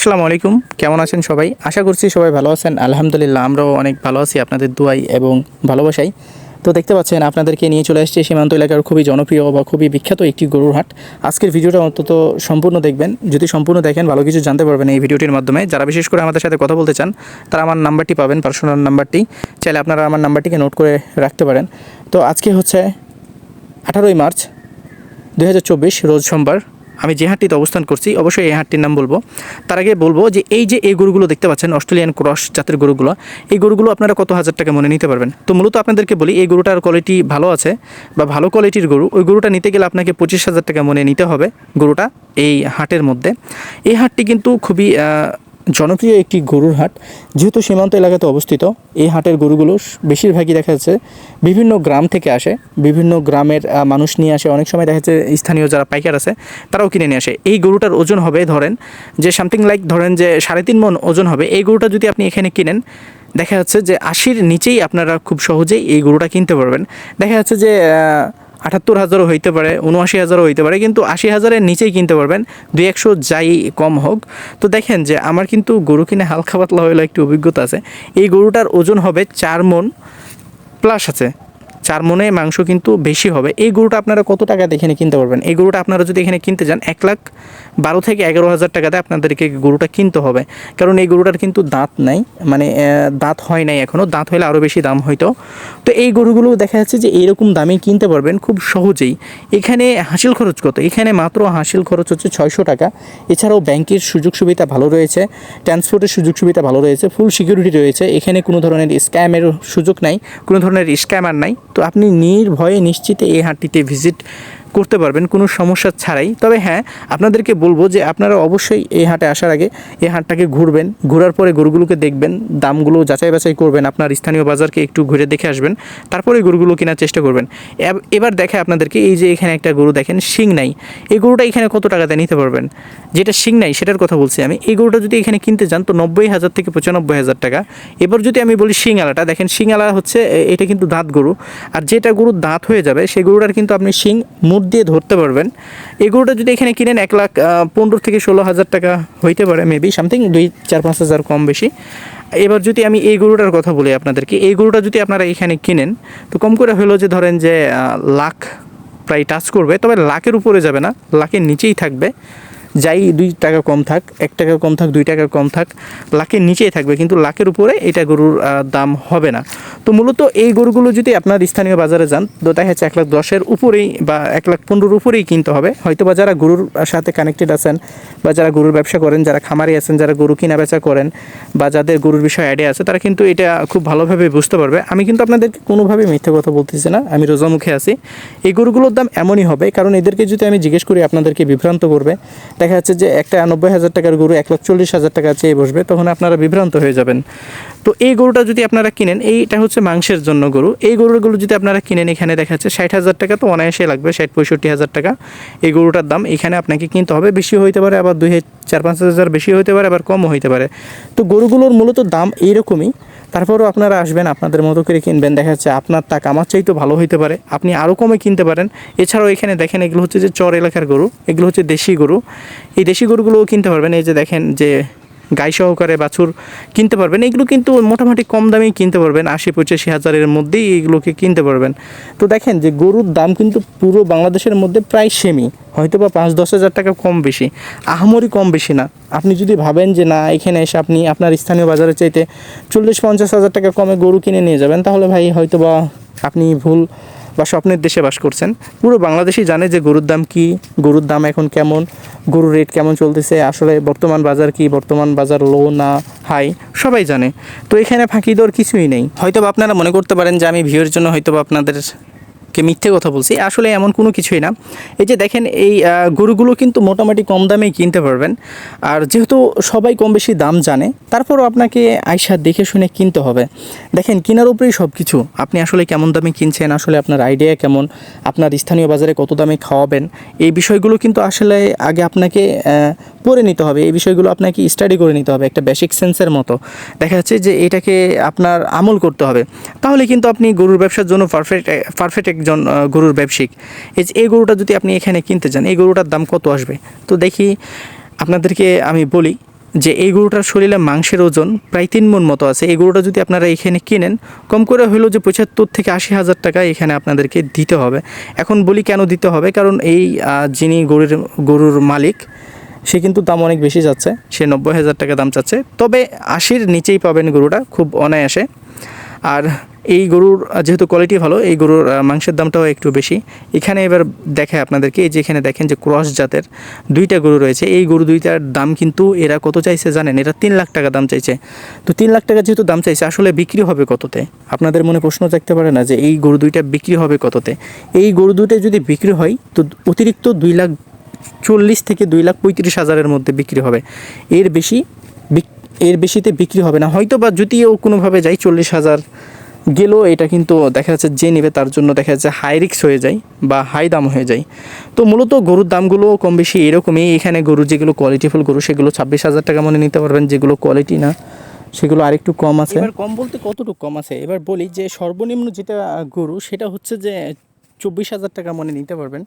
আসসালামু আলাইকুম। কেমন আছেন সবাই? আশা করছি সবাই ভালো আছেন। আলহামদুলিল্লাহ, আমরাও অনেক ভালো আছি আপনাদের দুয়াই এবং ভালোবাসাই। তো দেখতে পাচ্ছেন, আপনাদেরকে নিয়ে চলে আসছে সীমান্ত এলাকার খুবই জনপ্রিয় বা খুবই বিখ্যাত একটি গরুর হাট। আজকের ভিডিওটা অন্তত সম্পূর্ণ দেখবেন। যদি সম্পূর্ণ দেখেন, ভালো কিছু জানতে পারবেন এই ভিডিওটির মাধ্যমে। যারা বিশেষ করে আমাদের সাথে কথা বলতে চান, তারা আমার নাম্বারটি পাবেন পার্সোনাল নাম্বারটি। চাইলে আপনারা আমার নাম্বারটিকে নোট করে রাখতে পারেন। তো আজকে হচ্ছে আঠারোই মার্চ দু হাজার চব্বিশ, রোজ সোমবার। আমি যে হাটটিতে অবস্থান করছি, অবশ্যই এই হাটটির নাম বলব। তার আগে বলব যে এই যে এই গরুগুলো দেখতে পাচ্ছেন, অস্ট্রেলিয়ান ক্রস জাতের গরুগুলো, এই গরুগুলো আপনারা কত হাজার টাকা মনে নিতে পারবেন? তো মূলত আপনাদেরকে বলি, এই গরুটার কোয়ালিটি ভালো আছে বা ভালো কোয়ালিটির গরু, ওই গরুটা নিতে গেলে আপনাকে পঁচিশ হাজার টাকা মনে নিতে হবে গরুটা এই হাটের মধ্যে। এই হাটটি কিন্তু খুবই জনপ্রিয় একটি গরুর হাট। যেহেতু সীমান্ত এলাকাতে অবস্থিত, এই হাটের গরুগুলো বেশিরভাগই দেখা যাচ্ছে বিভিন্ন গ্রাম থেকে আসে। বিভিন্ন গ্রামের মানুষ নিয়ে আসে। অনেক সময় দেখা যাচ্ছে স্থানীয় যারা পাইকার আছে, তারাও কিনে নিয়ে আসে। এই গরুটার ওজন হবে, ধরেন যে সামথিং লাইক ধরেন যে সাড়ে তিন মন ওজন হবে। এই গরুটা যদি আপনি এখানে কিনেন, দেখা যাচ্ছে যে আশির নিচেই আপনারা খুব সহজেই এই গরুটা কিনতে পারবেন। দেখা যাচ্ছে যে আটাত্তর হাজারও হইতে পারে উনআশি হাজারও হইতে পারে, কিন্তু আশি হাজারের নিচেই কিনতে পারবেন। দুই একশো যাই কম হোক। তো দেখেন যে আমার কিন্তু গরু কিনে হালকা পাতলা হইল একটি অভিজ্ঞতা আছে। এই গরুটার ওজন হবে চার মন প্লাস আছে। চার মনে মাংস কিন্তু বেশি হবে। এই গরুটা আপনারা কত টাকা এখানে কিনতে পারবেন? এই গরুটা আপনারা যদি এখানে কিনতে যান, এক লাখ বারো থেকে এগারো হাজার টাকাতে আপনাদেরকে গরুটা কিনতে হবে। কারণ এই গরুটার কিন্তু দাঁত নাই মানে দাঁত হয় নাই এখনও দাঁত হলে আরও বেশি দাম হয়তো। তো এই গরুগুলো দেখা যাচ্ছে যে এইরকম দামে কিনতে পারবেন খুব সহজেই। এখানে হাসিল খরচ কত? এখানে মাত্র হাসিল খরচ হচ্ছে ছয়শো টাকা। এছাড়াও ব্যাংকের সুযোগ সুবিধা ভালো রয়েছে, ট্রান্সপোর্টের সুযোগ সুবিধা ভালো রয়েছে, ফুল সিকিউরিটি রয়েছে। এখানে কোনো ধরনের স্ক্যামের সুযোগ নাই, কোনো ধরনের স্ক্যামার নাই। তো আপনি নির্ভয়ে নিশ্চিতে এই হাটটিতে ভিজিট করতে পারবেন, কোনো সমস্যা ছাড়াই। তবে হ্যাঁ আপনাদেরকে বলব যে আপনারা অবশ্যই এই হাটে আসার আগে এই হাটটাকে ঘুরবেন, ঘোরার পরে গরুগুলোকে দেখবেন, দামগুলো যাচাই বাছাই করবেন, আপনার স্থানীয় বাজারকে একটু ঘুরে দেখে আসবেন, তারপরে গরুগুলো কেনার চেষ্টা করবেন। এবার দেখে আপনাদেরকে এই যে এখানে একটা গরু দেখেন, শিং নাই। এই গরুটা এখানে কত টাকাতে নিতে পারবেন? যেটা শিং নাই, সেটার কথা বলছি আমি। এই গরুটা যদি এখানে কিনতে যান তো নব্বই হাজার থেকে পঁচানব্বই হাজার টাকা। এবার যদি আমি বলি শিংআলাটা দেখেন শিংআলা হচ্ছে এটা কিন্তু দাঁত গরু। আর যেটা গরুর দাঁত হয়ে যাবে, সেই গরুটার কিন্তু আপনি শিং মুঠ দিয়ে ধরতে পারবেন। এই গরুটা যদি এখানে কিনেন, এক লাখ পনেরো থেকে ষোলো হাজার টাকা হইতে পারে মেবি সামথিং দুই, চার, পাঁচ হাজার কম বেশি। এবার যদি আমি এই গরুটার কথা বলি আপনাদেরকে, এই গরুটা যদি আপনারা এখানে কিনেন, তো কম করে হলো যে ধরেন যে লাখ প্রায় টাচ করবে, তবে লাখের উপরে যাবে না, লাখের নিচেই থাকবে। যাই দুই টাকা কম থাক, এক টাকা কম থাক, দুই টাকা কম থাক, লাখের নিচেই থাকবে, কিন্তু লাখের উপরে এটা গরুর দাম হবে না। তো মূলত এই গরুগুলো যদি আপনার স্থানীয় বাজারে যান তো দেখা যাচ্ছে এক লাখ দশের উপরেই বা এক লাখ পনেরোর উপরেই কিনতে হবে। হয়তো বা যারা গরুর সাথে কানেক্টেড আছেন বা যারা গরুর ব্যবসা করেন, যারা খামারি আছেন, যারা গরু কিনা বেচা করেন বা যাদের গরুর বিষয়ে আইডিয়া আছে, তারা কিন্তু এটা খুব ভালোভাবে বুঝতে পারবে। আমি কিন্তু আপনাদেরকে কোনোভাবে মিথ্যে কথা বলতেছি না, আমি রোজা মুখে আছি। এই গরুগুলোর দাম এমনই হবে, কারণ এদেরকে যদি আমি জিজ্ঞেস করি, আপনাদেরকে বিভ্রান্ত করবে দেখা যাচ্ছে যে একটা নব্বই হাজার টাকার গরু এক লাখ চল্লিশ হাজার টাকা চেয়ে বসবে, তখন আপনারা বিভ্রান্ত হয়ে যাবেন। তো এই গরুটা যদি আপনারা কিনেন, এইটা হচ্ছে মাংসের জন্য গরু। এই গরুগুলো যদি আপনারা কিনেন, এখানে দেখা যাচ্ছে ষাট হাজার টাকা, তো অনায়াসে লাগবে, ষাট পঁয়ষট্টি হাজার টাকা। এই গরুটার দাম এখানে আপনাকে কিনতে হবে বেশি হইতে পারে, আবার দুই চার পাঁচ হাজার বেশি হইতে পারে, আবার কমও হইতে পারে। তো গরুগুলোর মূলত দাম এইরকমই। তারপরেও আপনারা আসবেন, আপনাদের মতো করে কিনবেন। দেখা যাচ্ছে আপনার তাক আমার চাইতে ভালো হইতে পারে। আপনি আরও কমে কিনতে পারেন। এছাড়াও এখানে দেখেন, এগুলো হচ্ছে যে চর এলাকার গরু, এগুলো হচ্ছে দেশি গরু। এই দেশি গরুগুলোও কিনতে পারবেন। এই যে দেখেন যে গাই সহকারে বাছুর কিনতে পারবেন। এগুলো কিন্তু মোটামুটি কম দামেই কিনতে পারবেন। আশি, পঁচাশি হাজারের মধ্যেই এগুলোকে কিনতে পারবেন। তো দেখেন যে গরুর দাম কিন্তু পুরো বাংলাদেশের মধ্যে প্রায় সেমি হয়তো বা পাঁচ, দশ হাজার টাকা কম বেশি। আহামরি কম বেশি না। আপনি যদি ভাবেন যে না, এখানে এসে আপনি আপনার স্থানীয় বাজারে চাইতে চল্লিশ, পঞ্চাশ হাজার টাকা কমে গরু কিনে নিয়ে যাবেন, তাহলে ভাই হয়তো বা আপনি ভুল বা স্বপ্নের দেশে বাস করছেন, পুরো বাংলাদেশই জানে যে গরুর দাম কি, গরুর দাম এখন কেমন, গরুর রেট কেমন চলতেছে, আসলে বর্তমান বাজার কি, বর্তমান বাজার লো না হাই সবাই জানে। তো এখানে ফাঁকি দেওয়ার কিছুই নেই। হয়তো আপনারা মনে করতে পারেন যে আমি ভিউর জন্য হয়তো আপনাদের কে মিথ্যে কথা বলছি, আসলে এমন কোনো কিছুই না। এই যে দেখেন, এই গরুগুলো কিন্তু মোটামুটি কম দামেই কিনতে পারবেন। আর যেহেতু সবাই কম বেশি দাম জানে, তারপরও আপনাকে আইসা দেখে শুনে কিনতে হবে। দেখেন, কেনার উপরেই সব কিছু আপনি আসলে কেমন দামে কিনছেন, আসলে আপনার আইডিয়া কেমন, আপনার স্থানীয় বাজারে কত দামে খাওয়াবেন, এই বিষয়গুলো কিন্তু আসলে আগে আপনাকে পড়ে নিতে হবে। এই বিষয়গুলো আপনাকে স্টাডি করে নিতে হবে, একটা বেসিক সেন্সের মতো। দেখা যাচ্ছে যে এটাকে আপনার আমল করতে হবে। তাহলে কিন্তু আপনি গরুর ব্যবসার জন্য পারফেক্ট পারফেক্ট একজন গরুর ব্যবসায়িক। এই যে, এই গরুটা যদি আপনি এখানে কিনতে যান, এই গরুটার দাম কত আসবে? তো দেখি আপনাদেরকে আমি বলি যে, এই গরুটার শরীরে মাংসের ওজন প্রায় তিন মন মতো আছে। এই গরুটা যদি আপনারা এখানে কিনেন, কম করে হলো যে পঁচাত্তর থেকে আশি হাজার টাকা এখানে আপনাদেরকে দিতে হবে। এখন বলি কেন দিতে হবে? কারণ এই যিনি গরুর গরুর মালিক, সে কিন্তু দাম অনেক বেশি যাচ্ছে। সে নব্বই হাজার টাকা দাম চাচ্ছে। তবে আশির নিচেই পাবেন গরুটা, খুব অনায়াসে। আর এই গরুর যেহেতু কোয়ালিটি ভালো, এই গরুর মাংসের দামটাও একটু বেশি। এখানে এবার দেখায় আপনাদেরকে, এই যে এখানে দেখেন যে ক্রস জাতের দুইটা গরু রয়েছে। এই গরু দুইটার দাম কিন্তু এরা কত চাইছে জানেন? এরা তিন লাখ টাকা দাম চাইছে। তো তিন লাখ টাকা যেহেতু দাম চাইছে, আসলে বিক্রি হবে কততে? আপনাদের মনে প্রশ্ন থাকতে পারে না যে এই গরু দুইটা বিক্রি হবে কততে? এই গরু দুইটা যদি বিক্রি হয়, তো অতিরিক্ত দুই লাখ চল্লিশ থেকে দুই লাখ পঁয়ত্রিশ হাজারের মধ্যে বিক্রি হবে। এর বেশি এর বেশিতে বিক্রি হবে না। হয়তো বা যদিও কোনোভাবে যাই চল্লিশ হাজার গেলেও এটা কিন্তু দেখা যাচ্ছে যে নেবে, তার জন্য দেখা যাচ্ছে হাই রিক্স হয়ে যায় বা হাই দাম হয়ে যায়। তো মূলত গরুর দামগুলো কম বেশি এরকমই। এখানে গরু যেগুলো কোয়ালিটিফুল গরু, সেগুলো ছাব্বিশ হাজার টাকা মনে নিতে পারবেন। যেগুলো কোয়ালিটি না, সেগুলো আরেকটু কম আছে। এবার কম বলতে কতটুকু কম আছে? এবার বলি যে সর্বনিম্ন যেটা গরু, সেটা হচ্ছে যে চব্বিশ হাজার টাকা মনে নিতে পারবেন।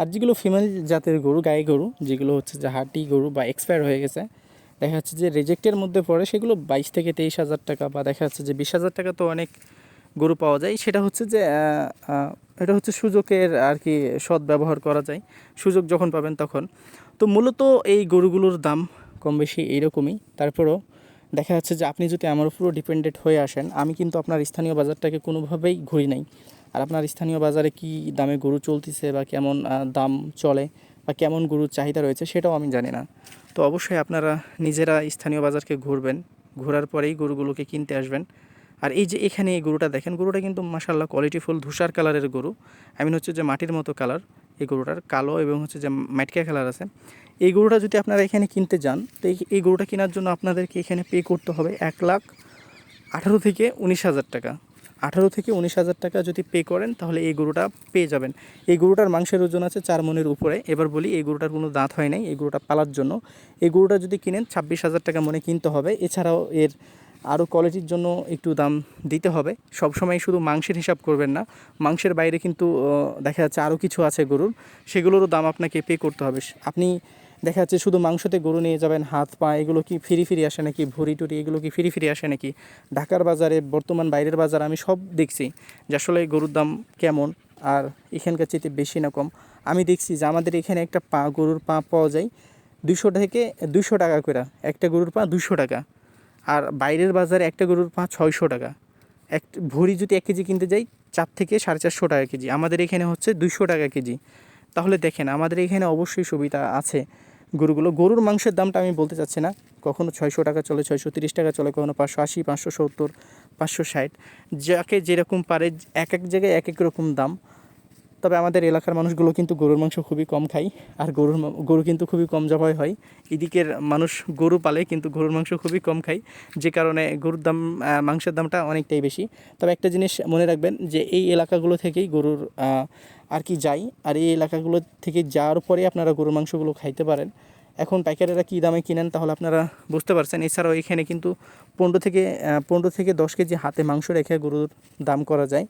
আর যেগুলো ফিমেল জাতের গরু গায়ে গরু, যেগুলো হচ্ছে যে হাটি গরু বা এক্সপায়ার হয়ে গেছে দেখা যাচ্ছে যে রেজেক্টের মধ্যে পড়ে সেগুলো বাইশ থেকে তেইশ হাজার টাকা বা দেখা যাচ্ছে যে বিশ হাজার টাকা তো অনেক গরু পাওয়া যায়। সেটা হচ্ছে যে এটা হচ্ছে সুযোগের আর কি সৎ ব্যবহার করা যায়। সুযোগ যখন পাবেন তখন। তো মূলত এই গরুগুলোর দাম কম বেশি এইরকমই। তারপরও দেখা যাচ্ছে যে আপনি যদি আমার উপরও ডিপেন্ডেন্ট হয়ে আসেন, আমি কিন্তু আপনার স্থানীয় বাজারটাকে কোনোভাবেই ঘুরি নাই। আর আপনার স্থানীয় বাজারে কি দামে গরু চলতেছে বা কেমন দাম চলে বা কেমন গরুর চাহিদা রয়েছে সেটাও আমি জানি না। তো অবশ্যই আপনারা নিজেরা স্থানীয় বাজারকে ঘুরবেন। ঘোরার পরেই গরুগুলোকে কিনতে আসবেন। আর এই যে এখানে এই গরুটা দেখেন, গরুটা কিন্তু মাসাল্লাহ কোয়ালিটিফুল ধূসার কালারের গরু। আই মিন হচ্ছে যে মাটির মতো কালার এই গরুটার, কালো এবং হচ্ছে যে মাটকা কালার আছে। এই গরুটা যদি আপনারা এখানে কিনতে যান, তো এই গরুটা কেনার জন্য আপনাদেরকে এখানে পে করতে হবে এক লাখ আঠারো থেকে উনিশ হাজার টাকা। আঠারো থেকে উনিশ হাজার টাকা যদি পে করেন, তাহলে এই গরুটা পেয়ে যাবেন। এই গরুটার মাংসের ওজন আছে চার মনের উপরে। এবার বলি, এই গরুটার কোনো দাঁত হয় নাই, এই গরুটা পালার জন্য। এই গরুটা যদি কিনেন, ছাব্বিশ হাজার টাকা মনে কিনতে হবে। এছাড়াও এর আরও কোয়ালিটির জন্য একটু দাম দিতে হবে। সবসময় শুধু মাংসের হিসাব করবেন না, মাংসের বাইরে কিন্তু দেখা যাচ্ছে আরও কিছু আছে গরুর। সেগুলোরও দাম আপনাকে পে করতে হবে। আপনি দেখা যাচ্ছে শুধু মাংসতে গরু নিয়ে যাবেন, হাত, পা, এগুলো কি ফিরি ফিরি আসে নাকি? ভুড়ি টুরি এগুলো কি ফিরি ফিরি আসে নাকি? ঢাকার বাজারে, বর্তমান বাইরের বাজার আমি সব দেখছি যে আসলে গরুর দাম কেমন আর এখানকার চেয়ে বেশি না কম। আমি দেখছি যে আমাদের এখানে একটা পা, গরুর পা পাওয়া যায় দুশো থেকে দুশো টাকা করে। একটা গরুর পা দুশো টাকা আর বাইরের বাজারে একটা গরুর পা ছয়শো টাকা। এক, ভুড়ি যদি এক কেজি কিনতে যাই, চার থেকে সাড়ে চারশো টাকা কেজি। আমাদের এখানে হচ্ছে দুশো টাকা কেজি। তাহলে দেখেন, আমাদের এখানে অবশ্যই সুবিধা আছে। গরুগুলো। গরুর মাংসের দামটা আমি বলতে চাচ্ছি না। কখনো ছয়শো টাকা চলে, ছয়শো তিরিশ টাকা চলে, কখনো পাঁচশো আশি, পাঁচশো সত্তর, পাঁচশো ষাট। যাকে যেরকম পারে, এক এক জায়গায় এক এক রকম দাম। তবে আমাদের এলাকার মানুষগুলো কিন্তু গরুর মাংস খুবই কম খায়, আর গরুর গরু কিন্তু খুবই কম জবাই হয়। এদিকের মানুষ গরু পালে কিন্তু গরুর মাংস খুবই কম খায়, যে কারণে গরুর দাম মাংসের দামটা অনেকটাই বেশি। তবে একটা জিনিস মনে রাখবেন যে এই এলাকাগুলো থেকেই গরুর আর কি যাই আর এই এলাকাগুলো থেকে যাওয়ার পরে আপনারা গরুর মাংসগুলো খাইতে পারেন। এখন পাইকারেরা কী দামে কিনেন তাহলে আপনারা বুঝতে পারছেন। এছাড়াও এখানে কিন্তু পনেরো থেকে পনেরো থেকে দশ কেজি হাতে মাংস রেখে গরুর দাম করা যায়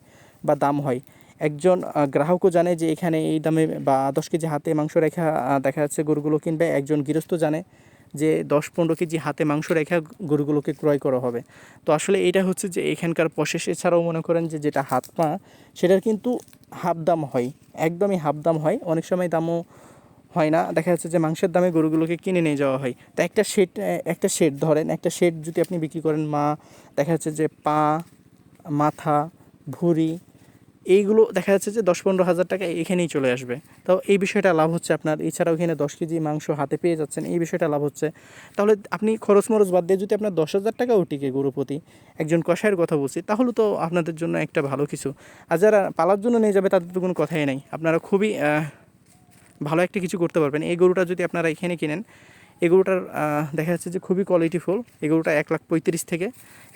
বা দাম হয়। একজন গ্রাহকও জানে যে এখানে এই দামে বা দশ কেজি হাতে মাংস রেখা দেখা যাচ্ছে গরুগুলো কিনবে। একজন গৃহস্থ জানে যে দশ পনেরো কেজি হাতে মাংস রেখা গরুগুলোকে ক্রয় করা হবে। তো আসলে এটা হচ্ছে যে এখানকার প্রসেস। এছাড়াও মনে করেন যে যেটা হাত পা, সেটার কিন্তু হাফ দাম হয়। একদমই হাফ দাম হয়। অনেক সময় দামও হয় না। দেখা যাচ্ছে যে মাংসের দামে গরুগুলোকে কিনে নিয়ে যাওয়া হয়। তো একটা শেড একটা শেড ধরেন, একটা শেড যদি আপনি বিক্রি করেন মা, দেখা যাচ্ছে যে পা, মাথা, ভুঁড়ি এইগুলো দেখা যাচ্ছে যে দশ পনেরো হাজার টাকা এখানেই চলে আসবে। তো এই বিষয়টা লাভ হচ্ছে আপনার। এছাড়াও এখানে দশ কেজি মাংস হাতে পেয়ে যাচ্ছেন, এই বিষয়টা লাভ হচ্ছে। তাহলে আপনি খরচ মরচ বাদ দিয়ে যদি আপনার দশ হাজার টাকাও টিকে গরু প্রতি, একজন কষায়ের কথা বলছি, তাহলে তো আপনাদের জন্য একটা ভালো কিছু। আর যারা পালার জন্য নিয়ে যাবে তাদের তো কোনো কথাই নাই। আপনারা খুবই ভালো একটা কিছু করতে পারবেন। এই গরুটা যদি আপনারা এখানে কিনেন, এই গরুটার দেখা যাচ্ছে যে খুবই কোয়ালিটিফুল এই গরুটা এক লাখ পঁয়ত্রিশ থেকে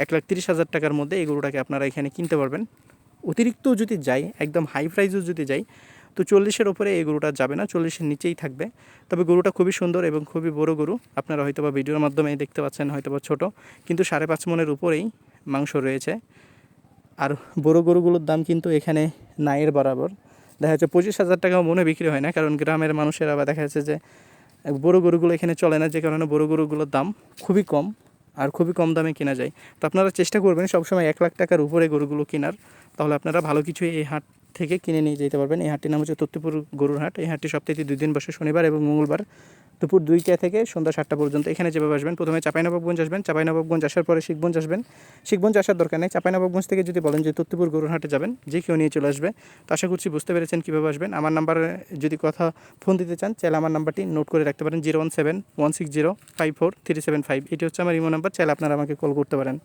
এক লাখ তিরিশ হাজার টাকার মধ্যে এই গরুটাকে আপনারা এখানে কিনতে পারবেন। অতিরিক্ত যদি যাই, একদম হাই প্রাইসও যদি যাই, তো চল্লিশের ওপরে এই গরুটা যাবে না, চল্লিশের নিচেই থাকবে। তবে গরুটা খুবই সুন্দর এবং খুবই বড় গরু। আপনারা হয়তো বা ভিডিওর মাধ্যমে দেখতে পাচ্ছেন হয়তো বা ছোটো। কিন্তু সাড়ে পাঁচ মনের উপরেই মাংস রয়েছে। আর বড় গরুগুলোর দাম কিন্তু এখানে নাইয়ের বরাবর। দেখা যাচ্ছে পঁচিশ হাজার টাকাও মনে বিক্রি হয় না, কারণ গ্রামের মানুষের আবার দেখা যাচ্ছে যে বড় গরুগুলো এখানে চলে না, যে কারণে বড় গরুগুলোর দাম খুবই কম। আর খুবই কম দামে কেনা যায়। তো আপনারা চেষ্টা করবেন সবসময় এক লাখ টাকার উপরে গরুগুলো কেনার। তাহলে আপনারা ভালো কিছু এই হাট থেকে কিনে নিয়ে যেতে পারবেন। এই হাটটির নাম হচ্ছে তত্ত্বপুর গরুর হাট। এই হাটটি সপ্তাহে দুই দিন বসে, শনিবার এবং মঙ্গলবার দুপুর দুইটা থেকে সন্ধ্যা সাতটা পর্যন্ত। এখানে যেভাবে আসবেন, প্রথমে চাপাইনবাবগঞ্জ আসবেন। চাপাইনবাবগঞ্জ আসার পরে শিখগঞ্জ আসবেন। শিখগঞ্জ আসার দরকার নেই। চাপাইনবাবগঞ্জ থেকে যদি বলেন যে তত্ত্বপুর গরুর হাটে যাবেন, যে কেউ নিয়ে চলে আসবে, তো আশা করছি বুঝতে পেরেছেন কীভাবে আসবেন। আমার নাম্বারে যদি কথা ফোন দিতে চান, চাইলে আমার নাম্বারটি নোট করে রাখতে পারেন। Zero one seven, one six zero, five four three seven five. এটি হচ্ছে আমার ইমো নাম্বার, চাইলে আপনারা আমাকে কল করতে পারেন।